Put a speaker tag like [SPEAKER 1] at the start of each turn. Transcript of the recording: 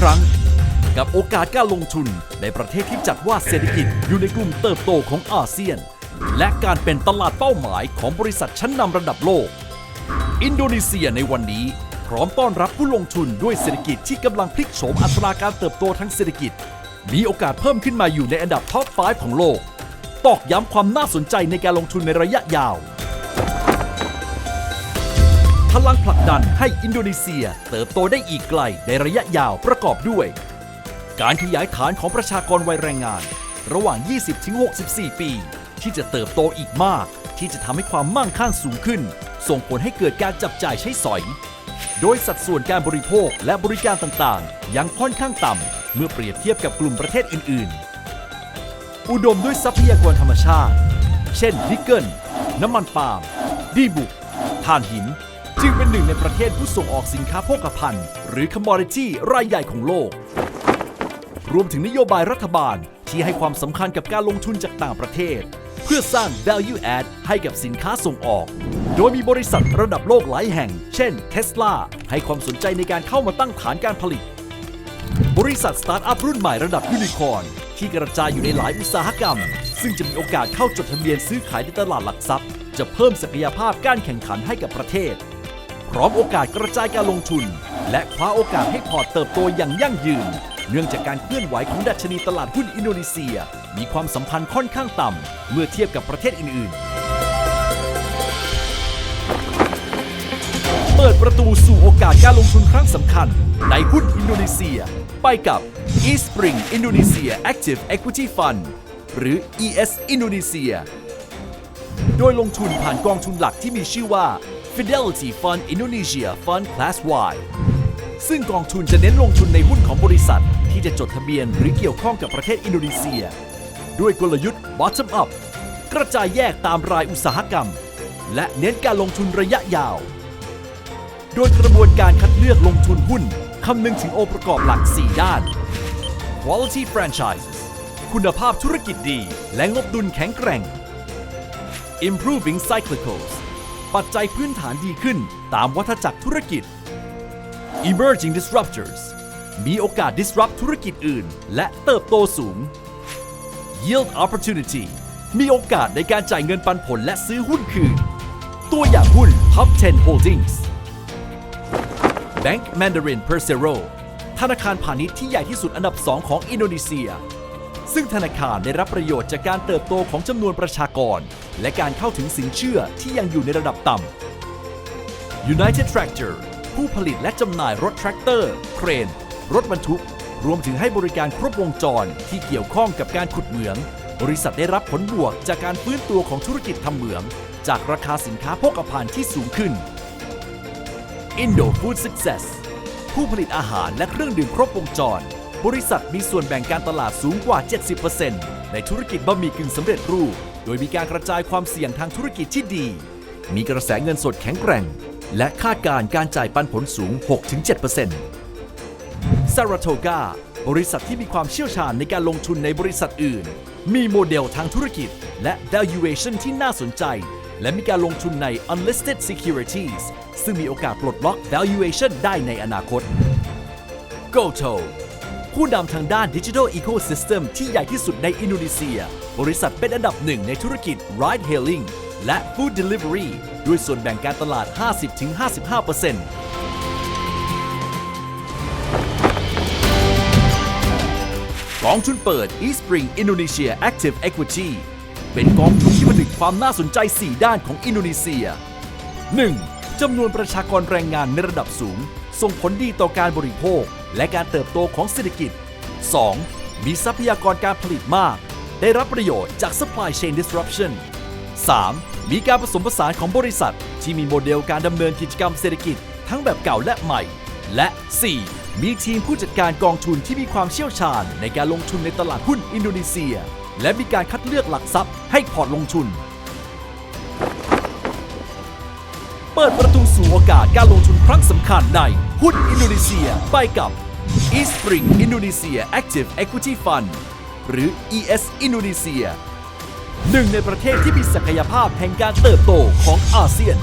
[SPEAKER 1] ครั้ง กับโอกาสการลงทุนในประเทศที่จัดว่าเศรษฐกิจอยู่ในกลุ่มเติบโตของอาเซียน และการเป็นตลาดเป้าหมายของบริษัทชั้นนำระดับโลก อินโดนีเซียในวันนี้พร้อมต้อนรับผู้ลงทุนด้วยเศรษฐกิจที่กำลังพลิกโฉมอัตราการเติบโตทางเศรษฐกิจ มีโอกาสเพิ่มขึ้นมาอยู่ในอันดับท็อป 5 ของโลก ตอกย้ำความน่าสนใจในการลงทุนในระยะยาว พลังผลักดันให้อินโดนีเซียเติบโตได้อีกไกลในระยะยาวประกอบด้วย การขยายฐานของประชากรวัยแรงงาน ระหว่าง 20-64 ปี ที่จะเติบโตอีกมากที่จะทำให้ความมั่งคั่งสูงขึ้น ส่งผลให้เกิดการจับจ่ายใช้สอย โดยสัดส่วนการบริโภคและบริการต่างๆ ยังค่อนข้างต่ำเมื่อเปรียบเทียบกับกลุ่มประเทศอื่น ๆ อุดมด้วยทรัพยากรธรรมชาติ เช่นนิกเกิล น้ำมันปาล์ม ดีบุกถ่านหิน จึงเป็นหนึ่งในประเทศผู้ส่งออกสินค้าโภคภัณฑ์หรือ commodity รายใหญ่ของโลก รวมถึงนโยบายรัฐบาลที่ให้ความสำคัญกับการลงทุนจากต่างประเทศ เพื่อสร้าง value add ให้กับสินค้าส่งออก โดยมีบริษัทระดับโลกหลายแห่ง เช่น Tesla ให้ความสนใจในการเข้ามาตั้งฐานการผลิต บริษัทสตาร์ทอัพรุ่นใหม่ระดับยูนิคอร์นที่กระจายอยู่ในหลายอุตสาหกรรม ซึ่งจะมีโอกาสเข้าจดทะเบียนซื้อขายในตลาดหลักทรัพย์ จะเพิ่มศักยภาพการแข่งขันให้กับประเทศ พร้อมโอกาสกระจายการลงทุน และคว้าโอกาสให้พอร์ตเติบโตอย่างยั่งยืน เนื่องจากการเคลื่อนไหวของดัชนีตลาดหุ้นอินโดนีเซีย มีความสัมพันธ์ค่อนข้างต่ำเมื่อเทียบกับประเทศอื่น ๆ เปิดประตูสู่โอกาสการลงทุนครั้งสำคัญ ในหุ้นอินโดนีเซีย ไปกับ eSpring Indonesia Active Equity Fund หรือ ES Indonesia โดยลงทุนผ่านกองทุนหลักที่มีชื่อว่า Fidelity Fund Indonesia Fund Class Y ซึ่งกองทุนจะเน้นลงทุนในหุ้นของบริษัท ที่จะจดทะเบียนหรือเกี่ยวข้องกับประเทศอินโดนีเซีย ด้วยกลยุทธ์ Bottom Up กระจายแยกตามรายอุตสาหกรรม และเน้นการลงทุนระยะยาว โดยกระบวนการคัดเลือกลงทุนหุ้นคำนึงถึงองค์ประกอบหลัก 4 ด้าน Quality Franchises คุณภาพธุรกิจดี และงบดุลแข็งแกร่ง Improving Cyclicals ปัจจัยพื้นฐานดีขึ้นตามวัฏจักรธุรกิจ Emerging Disruptors มีโอกาส disrupt ธุรกิจอื่น และเติบโตสูง Yield Opportunity มีโอกาสในการจ่ายเงินปันผลและซื้อหุ้นคืน ตัวอย่างหุ้น Top 10 Holdings Bank Mandarin Persero ธนาคารพาณิชย์ที่ใหญ่ที่สุดอันดับ 2 ของอินโดนีเซีย ซึ่งธนาคารได้รับประโยชน์จากการเติบโตของจำนวนประชากร และการเข้าถึงสินเชื่อที่ยังอยู่ในระดับต่ำ United Tractor ผู้ผลิตและจำหน่ายรถแทรกเตอร์ เครน รถบรรทุก รวมถึงให้บริการครบวงจรที่เกี่ยวข้องกับการขุดเหมือง บริษัทได้รับผลบวกจากการฟื้นตัวของธุรกิจทำเหมือง จากราคาสินค้าโภคภัณฑ์ที่สูงขึ้น Indo Food Success ผู้ผลิตอาหารและเครื่องดื่มครบวงจร บริษัทมีส่วนแบ่งการตลาดสูงกว่า 70%ในธุรกิจบะหมี่กึ่งสำเร็จรูป ดยมีการกระจายความเสี่ยงทางธุรกิจที่ดี มีกระแสเงินสดแข็งแกร่ง และคาดการณ์การจ่ายปันผลสูง 6-7% Saratoga บริษัทที่มีความเชี่ยวชาญในการลงทุนในบริษัทอื่น มีโมเดลทางธุรกิจ และ valuation ที่น่าสนใจ และมีการลงทุนใน unlisted securities ซึ่งมีโอกาสปลดล็อก valuation ได้ในอนาคต GoTo ผู้นำทางด้าน Digital Ecosystem ที่ใหญ่ที่สุดในอินโดนีเซีย บริษัทเป็นอันดับหนึ่งในธุรกิจ Ride Hailing และ Food Delivery ด้วยส่วนแบ่งการตลาด 50-55%กองทุนเปิด eSpring Indonesia Active Equity เป็นกองทุนที่ผนึกความน่าสนใจ 4 ด้านของอินโดนีเซีย 1. จำนวนประชากรแรงงานในระดับสูง ส่งผลดีต่อการบริโภค และการเติบโตของเศรษฐกิจ 2. มีทรัพยากรการผลิตมาก ได้รับประโยชน์จาก supply chain disruption 3. มีการผสมผสานของบริษัท ที่มีโมเดลการดำเนินกิจกรรมเศรษฐกิจ ทั้งแบบเก่าและใหม่ และ 4. มีทีมผู้จัดการกองทุนที่มีความเชี่ยวชาญ ในการลงทุนในตลาดหุ้นอินโดนีเซีย และมีการคัดเลือกหลักทรัพย์ให้พอร์ตลงทุน เปิดประตูสู่โอกาสการลงทุนครั้งสำคัญใน หุ้นอินโดนีเซียไปกับ eSpring Indonesia Active Equity Fund หรือ ES Indonesia หนึ่งในประเทศที่มีศักยภาพแห่งการเติบโตของอาเซียน